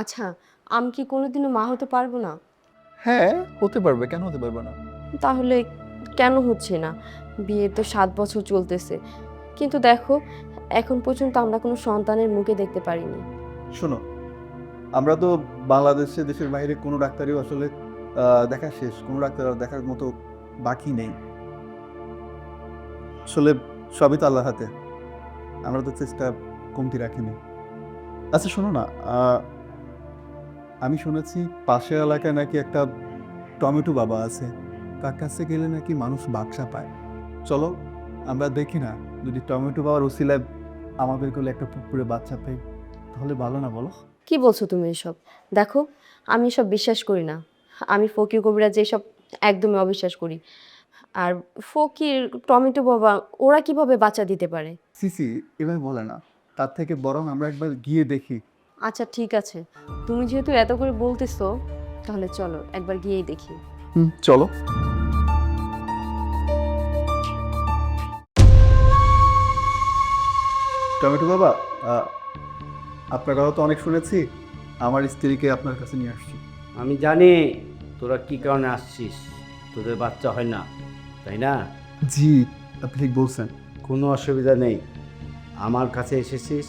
আচ্ছা আমি কি কোনোদিনও মা হতে পারব না? হ্যাঁ হতে পারবে কেন হতে পারবে না? তাহলে কেন হচ্ছে না? বিয়ে তো সাত বছর চলতেছে। কিন্তু দেখো এখন পর্যন্ত আমরা কোনো সন্তানের মুখে দেখতে পারিনি। শোনো আমরা তো বাংলাদেশে দেশের বাইরে কোনো ডাক্তারই আসলে আহ, দেখা শেষ কোনো ডাক্তার আর দেখার মতো বাকি নেই। আসলে সবই তো আল্লাহর হাতে। আমরা তো চেষ্টা কমতি রাখিনি। আচ্ছা শোনো না আহ, আমি শুনেছি পাশের এলাকায় নাকি একটা টমেটো বাবা আছে। তার কাছে গেলে নাকি মানুষ বাক্সা পায়। চলো আমরা দেখি না যদি টমেটো বাবার ওসিলায় আমাদের কোলে একটা পুকুরে বাচ্চা পাই তাহলে ভালো না বলো? কি বলছো তুমি এসব? দেখো আমি এসব বিশ্বাস করি না। আমি ফকির কবিরা যেসব একদমই অবিশ্বাস করি। আর ফকির টমেটো বাবা ওরা কীভাবে বাচ্চা দিতে পারে? সিসি এভাবে বলে না। তার থেকে বরং আমরা একবার গিয়ে দেখি। আচ্ছা ঠিক আছে। তুমি যেহেতু এত করে বলতেছো তাহলে চলো একবার গিয়েই দেখি। হুম চলো। টমেটো বাবা আহ, আপনার কথা তো অনেক শুনেছি। আমার স্ত্রীকে আপনার কাছে নিয়ে আসছি। আমি জানি তোরা কি কারণে আসছিস তোদের বাচ্চা হয় না তাই না? জি আপনি ঠিক বলছেন। কোনো অসুবিধা নেই। আমার কাছে এসেছিস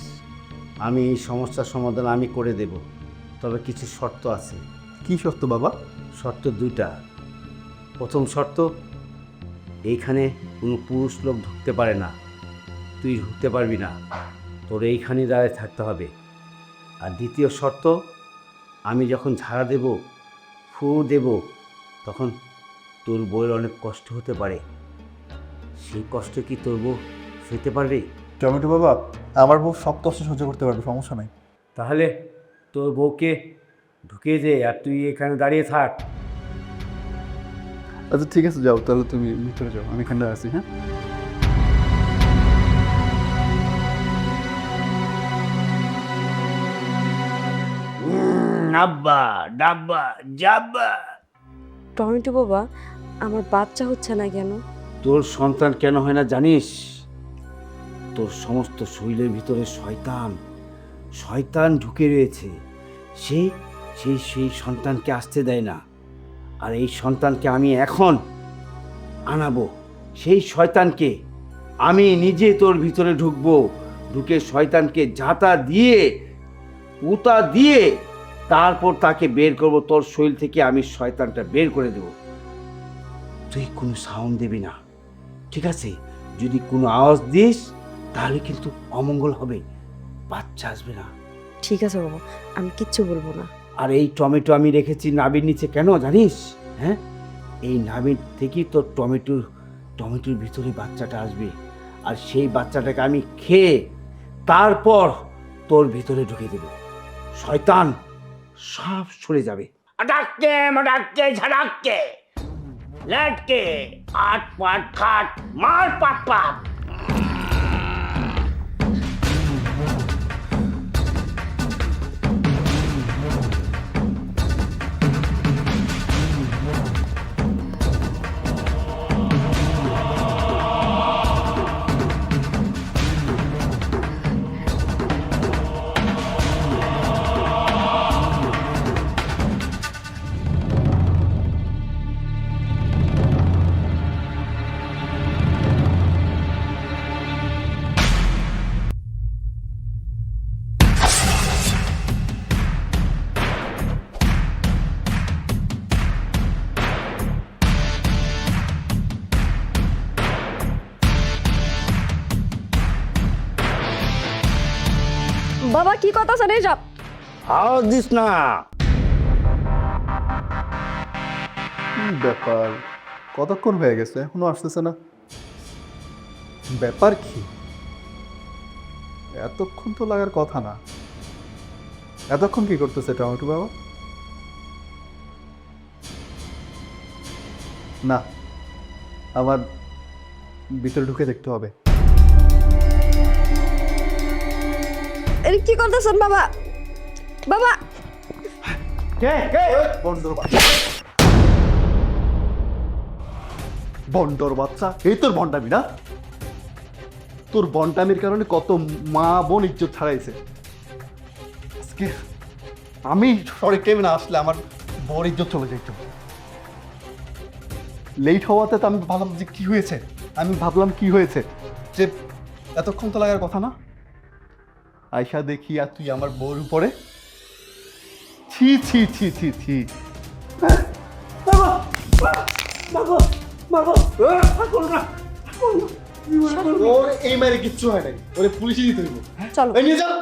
আমি এই সমস্যার সমাধান আমি করে দেব। তবে কিছু শর্ত আছে। কি শর্ত বাবা? শর্ত দুইটা। প্রথম শর্ত এইখানে কোনো পুরুষ লোক ঢুকতে পারে না। তুই ঢুকতে পারবি না। তোর এইখানে দাঁড়িয়ে থাকতে হবে। আর দ্বিতীয় শর্ত আমি যখন ঝাড়া দেব ফু দেব তখন তোর বইয়ের অনেক কষ্ট হতে পারে। সেই কষ্ট কি তোর বউ সইতে পারবে? টমেটো বাবা আমার বউ সব কষ্ট সহ্য করতে পারবে সমস্যা নাই। তাহলে তোর বউকে ঢুকে যে আর তুই এখানে দাঁড়িয়ে থাক। আচ্ছা ঠিক আছে যাও তাহলে তুমি ভিতরে যাও আমি এখানটা আছি হ্যাঁ? ডাব্বা ডাব্বা জাব্বা। টমেটো বাবা আমার বাচ্চা হচ্ছে না কেন? তোর সন্তান কেন হয় না জানিস? তোর সমস্ত শরীরের ভিতরে শয়তান শয়তান ঢুকে রয়েছে। সে সেই সেই সন্তানকে আসতে দেয় না। আর এই সন্তানকে আমি এখন আনাবো। সেই শয়তানকে আমি নিজে তোর ভিতরে ঢুকবো। ঢুকে শয়তানকে ঝাঁটা দিয়ে, উতা দিয়ে তারপর তাকে বের করব। তোর শরীর থেকে আমি শয়তানটা বের করে দেবো। তুই কোনো সাউন্ড দিবি না। ঠিক আছে? যদি কোনো আওয়াজ দিস তাহলে কিন্তু অমঙ্গল হবে। বাচ্চা আসবে না। ঠিক আছে বাবা আমি কিচ্ছু বলব না। আর এই টমেটো আমি রেখেছি নাবির নিচে কেন জানিস? হ্যাঁ? এই নাবির থেকেই তোর টমেটোর টমেটোর ভিতরে বাচ্চাটা আসবে। আর সেই বাচ্চাটাকে আমি খেয়ে তারপর তোর ভিতরে ঢুকে দেব। শয়তান সব সরে যাবে। আটাককে মাটাককে ঝাড়াককে। লেটকে আট পাট খাট মার পাট পাট। বাবা কি কথা এই সব আওয়াজ দিস না। কি ব্যাপার? কতক্ষণ হয়ে গেছে? এখনও আসতেছে না। ব্যাপার কি? এতক্ষণ তো লাগার কথা না। এতক্ষণ কি করতেছে টমেটো বাবা? না আমার ভিতরে ঢুকে দেখতে হবে। এই কি করতেছেন, বাবা? বাবা! বন্ডর বাচ্চা। বন্ডর বাচ্চা? এই তোর বন্ডামি না? তোর বন্ডামির কারণে কত মা বোন ইজ্জত ছাড়াইছে। আজকে আমি সঠিক টাইমে না আসলে আমার বড় ইজ্জত চলে যেত লেট হওয়াতে তো আমি ভাবলাম যে কি হয়েছে? আমি ভাবলাম কি হয়েছে? যে এতক্ষণ তো লাগার কথা না? আয়সা দেখি আর তুই আমার বউর উপরে? ছি ছি ছি ছি ছি। ওর এই মারে কিচ্ছু হয় নাই। ওরে পুলিশে দিতে হইব। চলো। এই নিয়ে যাও